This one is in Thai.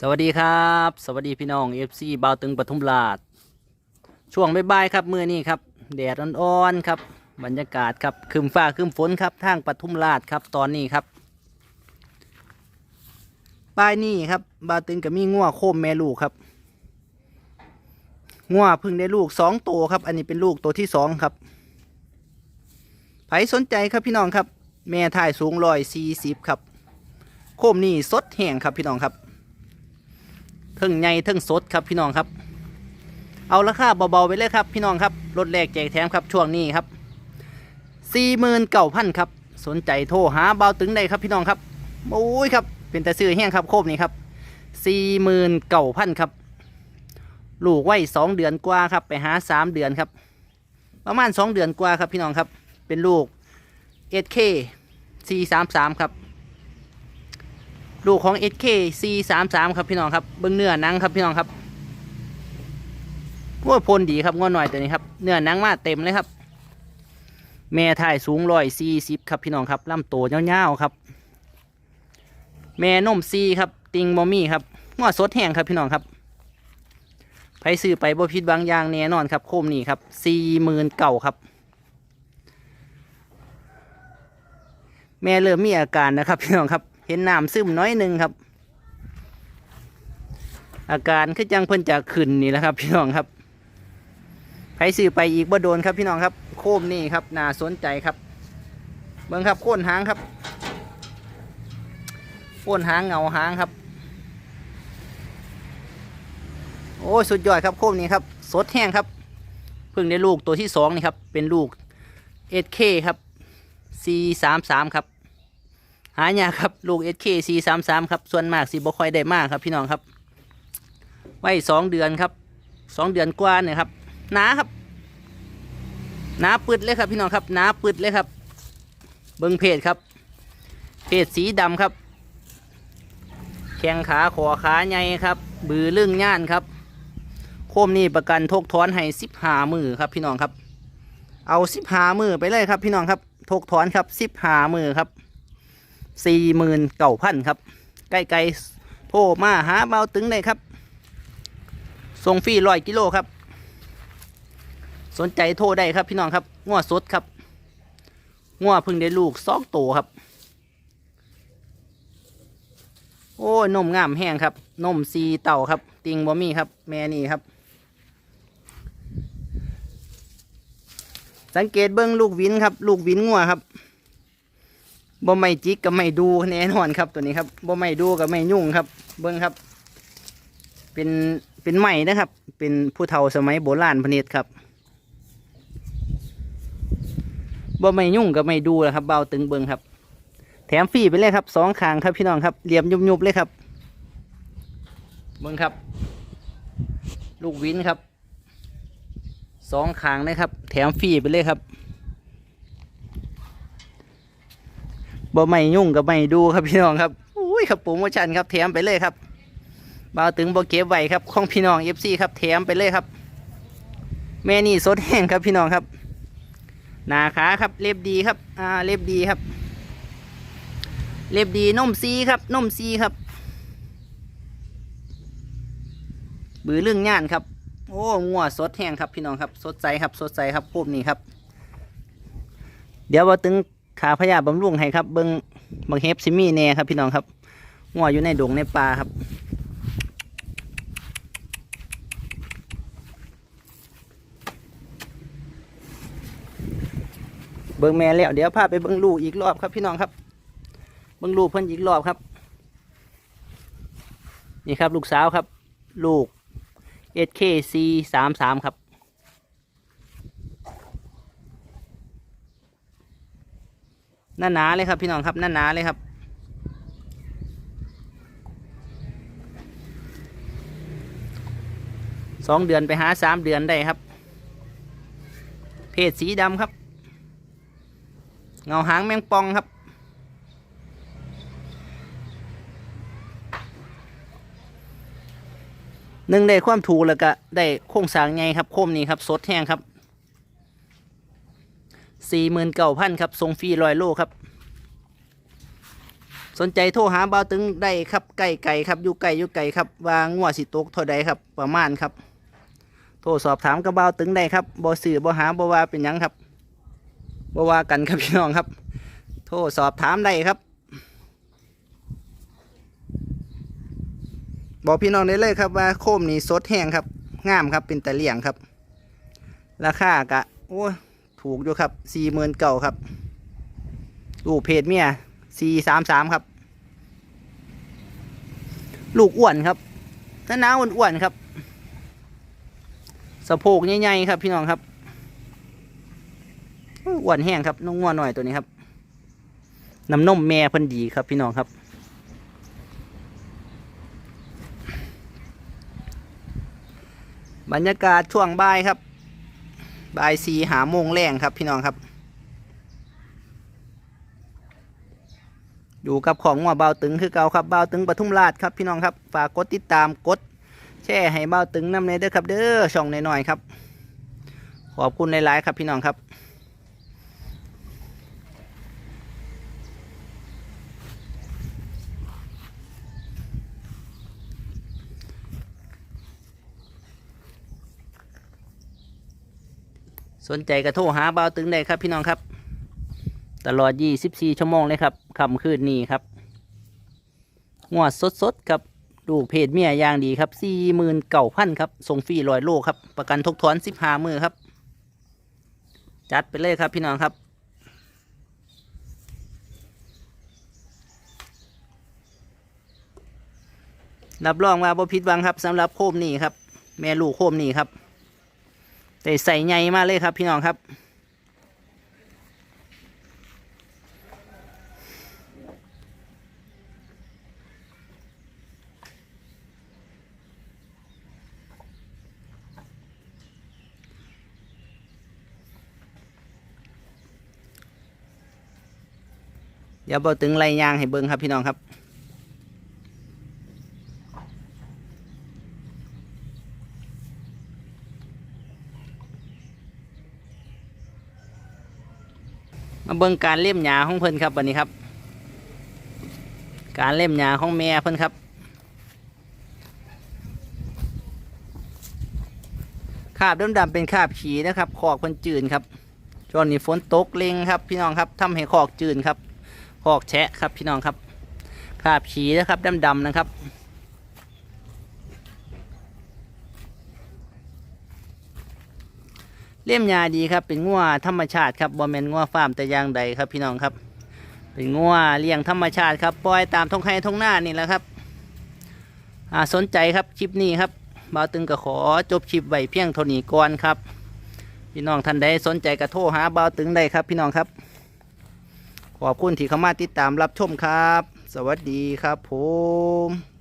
สวัสดีครับ สวัสดีพี่น้องเอฟซีบาวตึงปทุมราช ช่วงบ่ายๆครับมือนี้ครับแดดอ่อนๆครับบรรยากาศครับครึมฟ้าครึมฝนครับทางปทุมราชครับตอนนี้ครับบ่ายนี้ครับบาวตึงกับมีงัวโคมแม่ลูกครับงัวพึ่งได้ลูกสองตัวครับ อันนี้เป็นลูกตัวที่สองครับไผสนใจครับพี่น้องครับ แม่ถ่ายสูงร้อยสี่สิบครับ โคมนี่สดแห้งครับพี่น้องครับ เทิงใหญ่เทิงสดครับพี่น้องครับ เอาราคาเบาๆไปเลยครับพี่น้องครับรถแรกแจกแถมครับช่วงนี้ครับสี่หมื่นเก้าพันครับสนใจโทรหาเบาตึงได้ครับพี่น้องครับโอ้ยครับเป็นแต่ซื้อแห้งครับโคบนี้ครับสี่หมื่นเก้าพันครับลูกไว้สองเดือนกว่าครับไปหาสามเดือนครับ ประมาณสองเดือนกว่าครับพี่น้องครับ เป็นลูกเอสเคสี่สามสามครับ ลูกของ SK C33 ครับพี่น้องครับเบิ้องเนื้อหนังครับพี่น้องครับโอ้ยพลดีครับงอหน่อยตัวนี้ครับเนื้อหนังมาเต็มเลยครับ แม่ถ่ายสูงร้อยสี่สิบครับพี่น้องครับลำโตเงาๆครับ แม่นมซีครับ ติงบอมี่ครับงอสดแห้งครับพี่น้องครับไผซื้อไปบ่ผิดบางอย่างแน่นอนครับ โคมนี่ครับสี่หมื่นเก่าครับ แม่เริ่มมีอาการนะครับพี่น้องครับ เห็นน้ำซึมน้อยหนึ่งครับ อาการคือจังเพิ่นจะขึ้นนี่แหละครับพี่น้องครับใครซื้อไปอีกบ่โดนครับพี่น้องครับ โคมนี่ครับน่าสนใจครับเบิ่งครับโค่นหางครับโค่นหางเงาหางครับ โอ้ยสุดยอดครับโคมนี้ครับ สดแห้งครับเพิ่งได้ลูกตัวที่สองนี่ครับ เป็นลูก SK ครับ C33 ครับ หายากครับลูก SK C33 ครับส่วนมากสิบ่ค่อยได้มากครับพี่น้องครับ ไว้สองเดือนครับสองเดือนกว่าเนี่ยครับหนาครับหนาปึดเลยครับพี่น้องครับหนาปึดเลยครับ เบิ้งเพจครับ เพจสีดำครับ แข้งขาขอขาใหญ่ครับ บือเรื่องย่านครับ โคมนี่ประกันทกถอนให้สิบหามือครับพี่น้องครับ เอาสิบหามือไปเลยครับพี่น้องครับทกถอนครับสิบหามือครับ สี่หมื่นเก่าพันครับ ใกล้ๆโทรมาหาเบาตึงเลยครับส่งฟรีร้อยกิโลครับ สนใจโทรได้ครับพี่น้องครับง้อสดครับง้อพึ่งได้ลูกสองโตครับ โอ้ยนมงามแห้งครับ นมซีเต่าครับ ติงบอมี่ครับ แม่นี่ครับ สังเกตเบิ้งลูกวินครับ ลูกวินงัวครับ บ่ไม่จิกกับไม่ดูแน่นอนครับตัวนี้ครับบ่ไม่ดูกับไม่ยุ่งครับ เบิ้งครับ เป็นเป็นใหม่นะครับ เป็นผู้เฒ่าสมัยโบราณพเนตรครับบ่ไม่ยุ่งกับไม่ดูนะครับเบาตึงเบิ้งครับ แถมฟรีไปเลยครับสองขางครับพี่น้องครับเหลี่ยมยุบๆเลยครับ เบิ้งครับ ลูกวินครับสองขางนะครับ แถมฟรีไปเลยครับ บ่ไม่ยุ่งกับไม่ดูครับพี่น้องครับอุ้ยครับโปรโมชั่นครับแถมไปเลยครับบ่าวถึงบ่เก็บไว้ครับของพี่น้องเอฟซีครับแถมไปเลยครับ แม่นี่สดแห้งครับพี่น้องครับ หนาขาครับเล็บดีครับอ่าเล็บดีครับ เล็บดีนมซีครับนมซีครับ บือเรื่องย่านครับ โอ้งัวสดแห้งครับพี่น้องครับ สดใสครับสดใสครับพวกนี้ครับ เดี๋ยวว่าตึง ขาพยาบำรุงให้ครับ เบิงบางเฮฟซิมี่แน่ครับพี่น้องครับงัวอยู่ในดงในป่าครับ เบิงแม่แล้วเดี๋ยวพาไปเบิงลูกอีกรอบครับพี่น้องครับ เบิงลูกเพิ่นอีกรอบครับ นี่ครับลูกสาวครับ ลูก SKC สามสามครับ หน้าหนาเลยครับพี่น้องครับหน้าหนาเลยครับ สองเดือนไปหาสามเดือนได้ครับ เพศสีดำครับ เงาหางแมงปองครับ หนึ่งได้ความถูกแล้วก็ได้โค้งสางไงครับโค้มนี้ครับสดแห้งครับ สี่หมื่นเก้าพันครับทรงฟรีลอยโลครับ สนใจโทรหาเบาตึงได้ครับใกล้ไก่ครับอยู่ไก่อยู่ไก่ครับวางัวสิตกเท่าใดครับประมาณครับ โทรสอบถามกับเบาตึงได้ครับบ่สื่อบ่หาบ่ว่าเป็นยังครับบ่ว่ากันครับพี่น้องครับ โทรสอบถามได้ครับ บอกพี่น้องได้เลยครับว่าโคมนี่สดแห้งครับงามครับเป็นตะเลี่ยงครับ ราคากะโอ้ ถูกอยู่ครับสี่หมื่นเก่าครับลูกเพจเมียสี่สามสามครับ ลูกอ้วนครับหน้าหนาอ้วนๆครับสะโพกใหญ่ๆครับ พี่น้องครับอ้วนแห้งครับน้องงัวหน่อยตัวนี้ครับน้ำนมแม่พิ่นดีครับพี่น้องครับ บรรยากาศช่วงบ่ายครับ บ่ายสี่หาโมงแรงครับพี่น้องครับ อยู่กับของว่าเบาตึงคือเก่าครับเบาตึงปทุมราชครับพี่น้องครับฝากกดติดตามกดแชร์ให้เบาตึงน้ำในเด้อครับเด้อช่องน้อยๆครับ ขอบคุณหลายๆครับพี่น้องครับ สนใจกระโทรหาเบาตึงได้ครับพี่น้องครับ ตลอด 24 ชั่วโมงเลยครับค่ำคืนนี้ครับงวดสดๆครับลูกเพจเมียอย่างดีครับ49,000ครับส่งฟรีร้อยโลครับ ประกันทกถอน15มือครับ จัดไปเลยครับพี่น้องครับ รับรองว่าบ่ผิดหวังครับสำหรับโคมนี่ครับ แม่ลูกโคมนี่ครับ แต่ใส่ใหญ่มากเลยครับพี่น้องครับ เดี๋ยวบอตึงไรยางให้เบิ้งครับพี่น้องครับ บิ่งการเล่มหยาของเพิ่นครับวันนี้ครับ การเล่มหยาของแม่เพิ่นครับ คาบดำๆเป็นคาบฉีนะครับขอกเพิ่นจืนครับช่วงนี้ฝนตกเล็งครับ พี่น้องครับทำให้ขอกจืนครับขอกแฉะครับพี่น้องครับคาบฉีนะครับดำๆนะครับ เลี่ยมยาดีครับ เป็นงัวธรรมชาติครับบอมเมนงัวฟาร์มแต่อย่างใดครับพี่น้องครับ เป็นงัวเลี้ยงธรรมชาติครับปล่อยตามท้องไร่ท้องหน้านี่แหละครับอ่าสนใจครับคลิปนี้ครับบ่าวตึงก็ขอจบคลิปไว้เพียงเท่านี้ก่อนครับพี่น้องท่านใดสนใจก็โทรหาบ่าวตึงได้ครับพี่น้องครับ ขอบคุณที่เข้ามาติดตามรับชมครับ สวัสดีครับผม